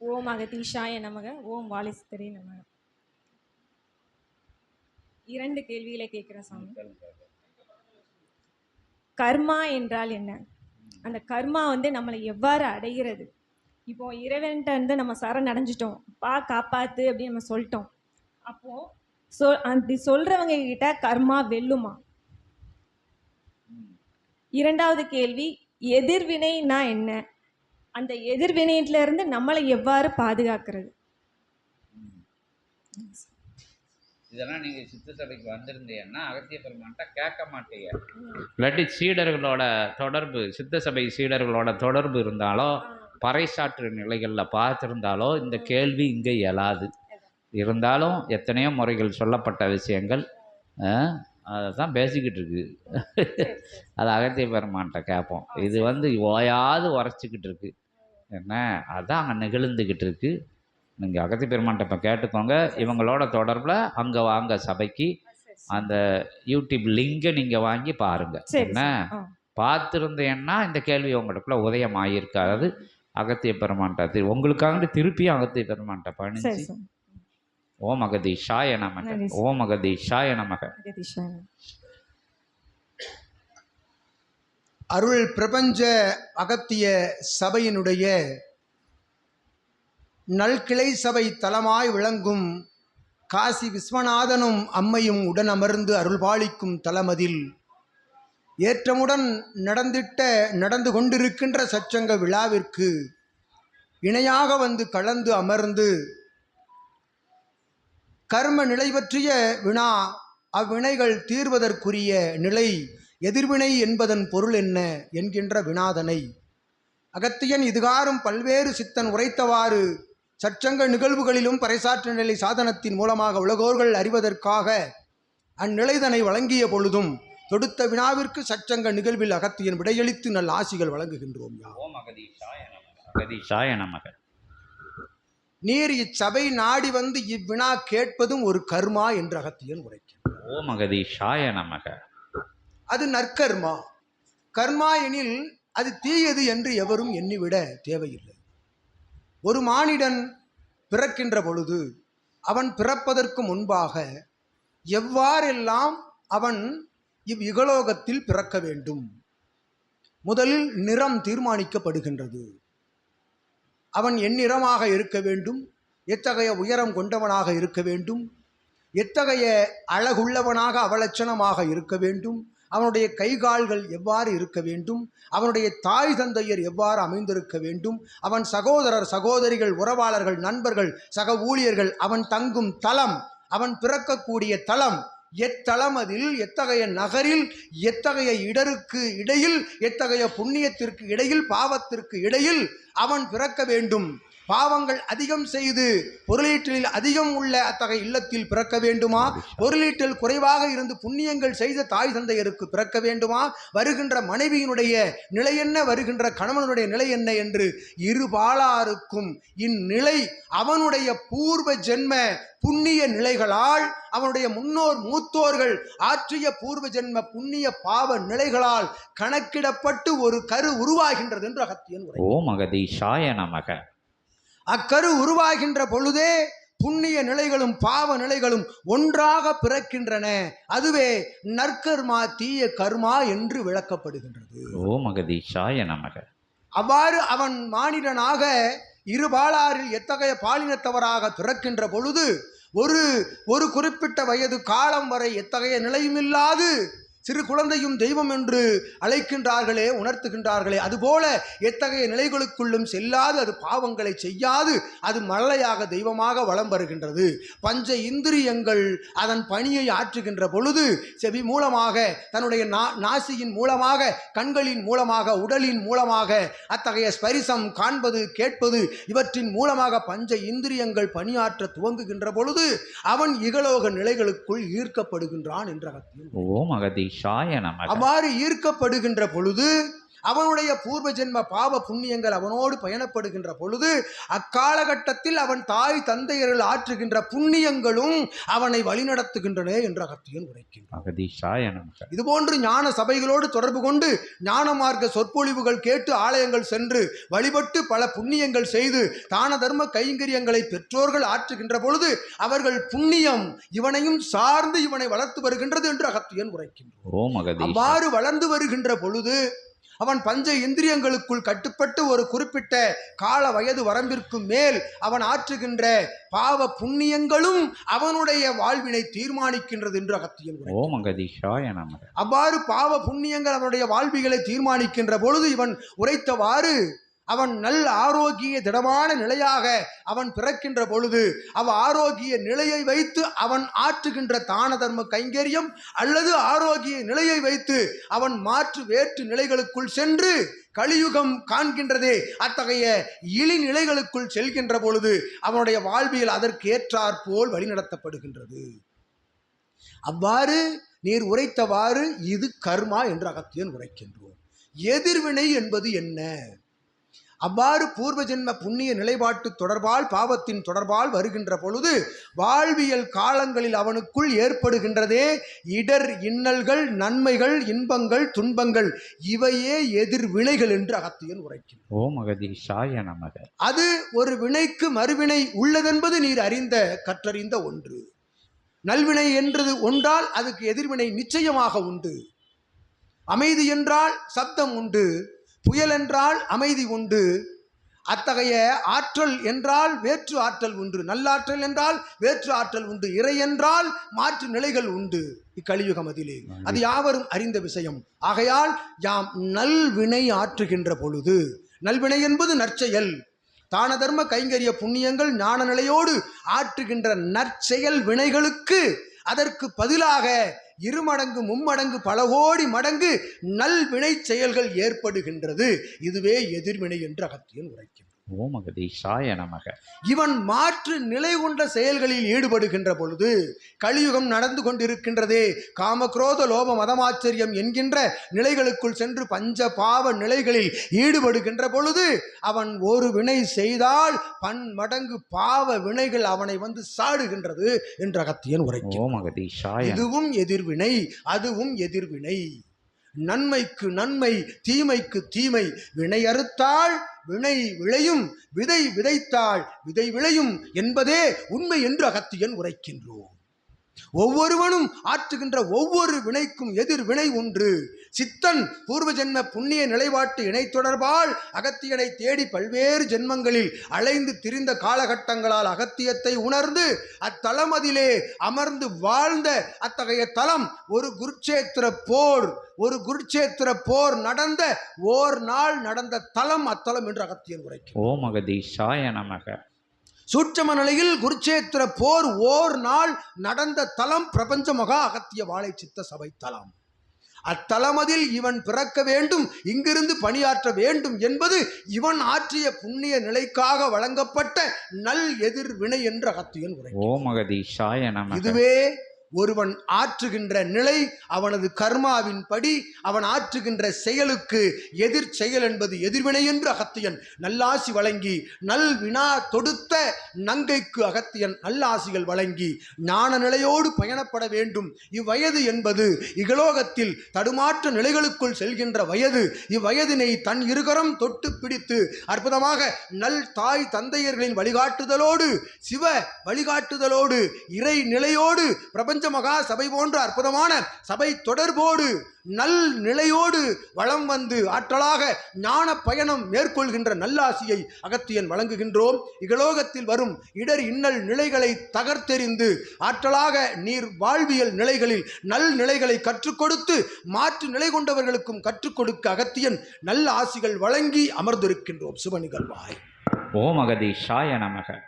ஓம் அகதீஷாய நமக ஓம் வாலிஸ்தரே நமக. இரண்டு கேள்விகளை கேட்குறேன் சாமி. கர்மா என்றால் என்ன? அந்த கர்மா வந்து நம்மளை எவ்வாறு அடைகிறது? இப்போ இறைவன்கிட்ட இருந்து நம்ம சரண் அடைஞ்சிட்டோம். பா காப்பாத்து அப்படின்னு நம்ம சொல்லிட்டோம். அப்போ சொ அப்படி சொல்றவங்க கிட்ட கர்மா வெல்லுமா? இரண்டாவது கேள்வி எதிர்வினைனா என்ன? அந்த எதிர்வினையில இருந்து நம்மளை எவ்வாறு பாதுகாக்கிறது? இதெல்லாம் நீங்கள் சித்த சபைக்கு வந்திருந்தீங்கன்னா அகத்திய பெருமான்ட்ட கேட்க மாட்டீங்க. இல்லாட்டி சீடர்களோட தொடர்பு சித்த சபை சீடர்களோட தொடர்பு இருந்தாலோ பறைசாற்று நிலைகளில் பார்த்துருந்தாலோ இந்த கேள்வி இங்கே எழாது இருந்தாலும் எத்தனையோ முறைகள் சொல்லப்பட்ட விஷயங்கள் அதை தான் பேசிக்கிட்டு இருக்கு. அது அகத்திய பெருமான்ட்ட கேட்போம். இது வந்து ஓயாது உரைச்சிக்கிட்டு இருக்கு. என்ன? அதான் அங்கே நிகழ்ந்துக்கிட்டு இருக்கு நீங்கள் அகத்திய பெருமான்ட்ட இப்போ கேட்டுக்கோங்க. இவங்களோட தொடர்பில் அங்கே வாங்க சபைக்கு அந்த யூடியூப் லிங்கை நீங்கள் வாங்கி பாருங்க. சரி என்ன. பார்த்துருந்தேன்னா இந்த கேள்வி உங்களுக்குள்ள உதயம் ஆகியிருக்காது அகத்திய பெருமான்ட்ட திரு உங்களுக்காக திருப்பியும் அகத்திய பணிஞ்சு சார் ஓம் அகதீஷாய நமக. ஓம் அகதீஷாய நமக அகதீஷாய நமக. அருள் பிரபஞ்ச அகத்திய சபையினுடைய நல்கிளை சபை தலமாய் விளங்கும் காசி விஸ்வநாதனும் அம்மையும் உடன் அமர்ந்து அருள்பாலிக்கும் தலமதில். ஏற்றமுடன் நடந்திட்ட நடந்து கொண்டிருக்கின்ற சச்சங்க விழாவிற்கு இணையாக வந்து கலந்து அமர்ந்து கர்ம நிலை பற்றிய வினா அவ்வினைகள் தீர்வதற்குரிய நிலை எதிர்வினை என்பதன் பொருள் என்ன என்கின்ற வினாதனை. அகத்தியன் இதுகாரும் பல்வேறு சித்தன் உரைத்தவாறு சச்சங்க நிகழ்வுகளிலும் பறைசாற்று நிலை சாதனத்தின் மூலமாக உலகோர்கள் அறிவதற்காக அந்நிலைதனை வழங்கிய பொழுதும் தொடுத்த வினாவிற்கு சச்சங்க நிகழ்வில் அகத்தியன் விடையளித்து நல் ஆசிகள் வழங்குகின்றோம் நீர் இச்சபை நாடி வந்து இவ்வினா கேட்பதும் ஒரு கர்மா என்று அகத்தியன் உரைக்கிறார் ஓம் அகதீஷாய நமக. அது நற்கர்மா. கர்மா எனில் அது தீயது என்று எவரும் எண்ணிவிட தேவையில்லை. ஒரு மானிடன் பிறக்கின்ற பொழுது அவன் பிறப்பதற்கு முன்பாக எவ்வாறெல்லாம் அவன் இவ் இகலோகத்தில் பிறக்க வேண்டும்? முதலில் நிறம் தீர்மானிக்கப்படுகின்றது. அவன் எந்நிறமாக இருக்க வேண்டும் எத்தகைய உயரம் கொண்டவனாக இருக்க வேண்டும் எத்தகைய அழகுள்ளவனாக அவலட்சணமாக இருக்க வேண்டும் அவனுடைய கைகால்கள் எவ்வாறு இருக்க வேண்டும்? அவனுடைய தாய் தந்தையர் எவ்வாறு அமைந்திருக்க வேண்டும்? அவன் சகோதரர் சகோதரிகள் உறவாளர்கள் நண்பர்கள் சக ஊழியர்கள் அவன் தங்கும் தலம் அவன் பிறக்கக்கூடிய தலம் எத்தலம் அதில் எத்தகைய நகரில் எத்தகைய இடருக்கு இடையில் எத்தகைய புண்ணியத்திற்கு இடையில் பாவத்திற்கு இடையில் அவன் பிறக்க வேண்டும்? பாவங்கள் அதிகம் செய்து பொருளீட்டலில் அதிகம் உள்ள அத்தகைய இல்லத்தில் பிறக்க வேண்டுமா? பொருளீட்டல் குறைவாக இருந்து புண்ணியங்கள் செய்த தாய் தந்தையருக்கு பிறக்க வேண்டுமா? வருகின்ற மனைவியினுடைய நிலை என்ன? வருகின்ற கணவனுடைய நிலை என்ன என்று இருபாலாருக்கும் இந்நிலை அவனுடைய பூர்வ ஜென்ம புண்ணிய நிலைகளால் அவனுடைய முன்னோர் மூத்தோர்கள் ஆற்றிய பூர்வ ஜென்ம புண்ணிய பாவ நிலைகளால் கணக்கிடப்பட்டு ஒரு கரு உருவாகின்றது என்று அகத்தியன் ஓ ஓம் நமக. அக்கரு உருவாகின்ற பொழுதே புண்ணிய நிலைகளும் பாவ நிலைகளும் ஒன்றாக பிறக்கின்றன. அதுவே நற்கர்மா தீய கர்மா என்று விளக்கப்படுகின்றது. ஓம் அகதீஷாய நமக. அவ்வாறு அவன் மானிடனாக இருபாலாரில் எத்தகைய பாலினத்தவராக பிறக்கின்ற பொழுது ஒரு ஒரு குறிப்பிட்ட வயது காலம் வரை எத்தகைய நிலையுமில்லாது சிறு குழந்தையும் தெய்வம் என்று அழைக்கின்றார்களே உணர்த்துகின்றார்களே. அதுபோல எத்தகைய நிலைகளுக்குள்ளும் செல்லாது அது பாவங்களை செய்யாது அது மழலையாக தெய்வமாக வலம் வருகின்றது. பஞ்ச இந்திரியங்கள் அதன் பணியை ஆற்றுகின்ற பொழுது செவி மூலமாக தன்னுடைய நா நாசியின் மூலமாக கண்களின் மூலமாக உடலின் மூலமாக அத்தகைய ஸ்பரிசம் காண்பது கேட்பது இவற்றின் மூலமாக பஞ்ச இந்திரியங்கள் பணியாற்ற துவங்குகின்ற பொழுது அவன் இகலோக நிலைகளுக்குள் ஈர்க்கப்படுகின்றான் என்ற அகத்தியம் ஓம் அகதீஷாய அவ்வாறு ஈர்க்கப்படுகின்ற பொழுது அவனுடைய பூர்வ ஜென்ம பாவ புண்ணியங்கள் அவனோடு பயணப்படுகின்ற பொழுது அக்காலகட்டத்தில் அவன் தாய் தந்தையர்கள் ஆற்றுகின்ற புண்ணியங்களும் அவனை வழிநடத்துகின்றன என்று அகத்தியன் உரைக்கின்றான் இதுபோன்று ஞான சபைகளோடு தொடர்பு கொண்டு ஞான மார்க்க சொற்பொழிவுகள் கேட்டு ஆலயங்கள் சென்று வழிபட்டு பல புண்ணியங்கள் செய்து தான தர்ம கைங்கரியங்களை பெற்றோர்கள் ஆற்றுகின்ற பொழுது அவர்கள் புண்ணியம் இவனையும் சார்ந்து இவனை வளர்த்து வருகின்றது என்று அகத்தியன் அகதீஷா. அவ்வாறு வளர்ந்து வருகின்ற பொழுது அவன் பஞ்ச இந்திரியங்களுக்குள் கட்டுப்பட்டு ஒரு குறிப்பிட்ட கால வயது வரம்பிற்கு மேல் அவன் ஆற்றுகின்ற பாவ புண்ணியங்களும் அவனுடைய வாழ்வினை தீர்மானிக்கின்றது என்று அகத்தியன் உரை ஓம் அகதீஷாய அவ்வாறு பாவ புண்ணியங்கள் அவனுடைய வாழ்விகளை தீர்மானிக்கின்ற பொழுது இவன் உரைத்தவாறு அவன் நல்ல ஆரோக்கிய திடமான நிலையாக அவன் பிறக்கின்ற பொழுது அவ ஆரோக்கிய நிலையை வைத்து அவன் ஆற்றுகின்ற தான தர்ம கைங்கரியம் அல்லது ஆரோக்கிய நிலையை வைத்து அவன் மாற்று வேற்று நிலைகளுக்குள் சென்று கலியுகம் காண்கின்றதே அத்தகைய இழிநிலைகளுக்குள் செல்கின்ற பொழுது அவனுடைய வாழ்வியல் அதற்கு ஏற்றாற்போல் வழிநடத்தப்படுகின்றது. அவ்வாறு நீர் உரைத்தவாறு இது கர்மா என்று அகத்தியன் உரைக்கின்றோம். எதிர்வினை என்பது என்ன? அவ்வாறு பூர்வ ஜென்ம புண்ணிய நிலைப்பாட்டு தொடர்பால் பாவத்தின் தொடர்பால் வருகின்ற பொழுது வாழ்வியல் காலங்களில் அவனுக்குள் ஏற்படுகின்றதே இடர் இன்னல்கள் நன்மைகள் இன்பங்கள் துன்பங்கள் இவையே எதிர்வினைகள் என்று அகத்தியன் உரைக்கின்றான். ஓம் அகதீஷாய நமக. அது ஒரு வினைக்கு மறுவினை உள்ளதென்பது நீர் அறிந்த கற்றறிந்த ஒன்று. நல்வினை என்றது ஒன்றால் அதுக்கு எதிர்வினை நிச்சயமாக உண்டு. அமைதி என்றால் சப்தம் உண்டு. புயல் என்றால் அமைதி உண்டு. அத்தகைய ஆற்றல் என்றால் வேற்று ஆற்றல் உண்டு. நல்லாற்றல் என்றால் வேற்று ஆற்றல் உண்டு. இறை என்றால் மாற்று நிலைகள் உண்டு. இக்கலியுகம் அதிலே. அது யாவரும் அறிந்த விஷயம். ஆகையால் யாம் நல்வினை ஆற்றுகின்ற பொழுது. நல்வினை என்பது நற்செயல். தான தர்ம கைங்கரிய புண்ணியங்கள் ஞான நிலையோடு ஆற்றுகின்ற நற்செயல் வினைகளுக்கு அதற்கு பதிலாக இருமடங்கு மும்மடங்கு பல கோடி மடங்கு நல்வினை செயல்கள் ஏற்படுகின்றது. இதுவே எதிர்வினை என்று அகத்தியன் உரைக்கின்றார் ஓம் அகதீஷாய நமக. இவன் மாற்று நிலை கொண்ட செயல்களில் ஈடுபடுகின்ற பொழுது கலியுகம் நடந்து கொண்டிருக்கின்றதே. காமக்ரோத லோப மதமாச்சரியம் என்கின்ற நிலைகளுக்குள் சென்று பஞ்ச பாவ நிலைகளில் ஈடுபடுகின்ற பொழுது அவன் ஒரு வினை செய்தால் பன்மடங்கு பாவ வினைகள் அவனை வந்து சாடுகின்றது என்று அகத்தியன் உரைக்கும் ஓம் அகதீஷாய இதுவும் எதிர்வினை அதுவும் எதிர்வினை. நன்மைக்கு நன்மை தீமைக்கு தீமை. வினை அறுத்தால் வினை விளையும் விதை விதைத்தால் விதை விளையும் என்பதே உண்மை என்று அகத்தியன் உரைக்கின்றோம். ஒவ்வொருவனும் ஆற்றுகின்ற ஒவ்வொரு வினைக்கும் எதிர் வினை உண்டு சித்தன் பூர்வ ஜென்ம புண்ணிய நிலைப்பாட்டு இணை தொடர்பால் அகத்தியனை தேடி பல்வேறு ஜென்மங்களில் அலைந்து திரிந்த காலகட்டங்களால் அகத்தியத்தை உணர்ந்து அத்தலம் அதிலே அமர்ந்து வாழ்ந்த அத்தகைய தலம் ஒரு குருட்சேத்திர போர் ஒரு குருட்சேத்திர போர் நடந்த ஓர் நாள் நடந்த தலம் அத்தலம் என்று அகத்தியன் உரைக்கும் ஓம் அகதீஷாய நமக. சூட்சம நிலையில் குருட்சேத்திர போர் ஓர் நாள் நடந்த தலம் பிரபஞ்ச மகா அகத்திய வாழை சித்த சபை தலம். அத்தலமதில் இவன் பிறக்க வேண்டும் இங்கிருந்து பணியாற்ற வேண்டும் என்பது இவன் ஆற்றிய புண்ணிய நிலைக்காக வழங்கப்பட்ட நல் எதிர்வினை என்று அகத்தியன் உரை அகதீஷாய நமக. இதுவே ஒருவன் ஆற்றுகின்ற நிலை அவனது கர்மாவின் படி அவன் ஆற்றுகின்ற செயலுக்கு எதிர் செயல் என்பது எதிர்வினை என்று அகத்தியன் நல்லாசி வழங்கி நல் வினா தொடுத்த நங்கைக்கு அகத்தியன் நல்லாசிகள் வழங்கி ஞான நிலையோடு பயணப்பட வேண்டும். இவ்வயது என்பது இகலோகத்தில் தடுமாற்ற நிலைகளுக்குள் செல்கின்ற வயது. இவ்வயதினை தன் இருகரம் தொட்டு பிடித்து அற்புதமாக நல் தாய் தந்தையர்களின் வழிகாட்டுதலோடு சிவ வழிகாட்டுதலோடு இறை நிலையோடு பிரபஞ்ச மகா சபை போன்ற அற்புதமான சபை தொடர்போடு நல் நிலையோடு வளம் வந்து ஆற்றலாக ஞான பயணம் மேற்கொள்கின்ற நல்லாசியை அகத்தியன் வழங்குகின்றோம். இகலோகத்தில் வரும் இடர் இன்னல் நிலைகளை தகர்த்தெறிந்து ஆற்றலாக நீர் வாழ்வியல் நிலைகளில் நல் நிலைகளை கற்றுக் கொடுத்து மாற்று நிலை கொண்டவர்களுக்கும் கற்றுக் கொடுக்க அகத்தியன் நல்ல ஆசிகள் வழங்கி அமர்ந்திருக்கின்றோம். சிவ நிகழ்வாய். ஓம் அகதீஷாய நமக.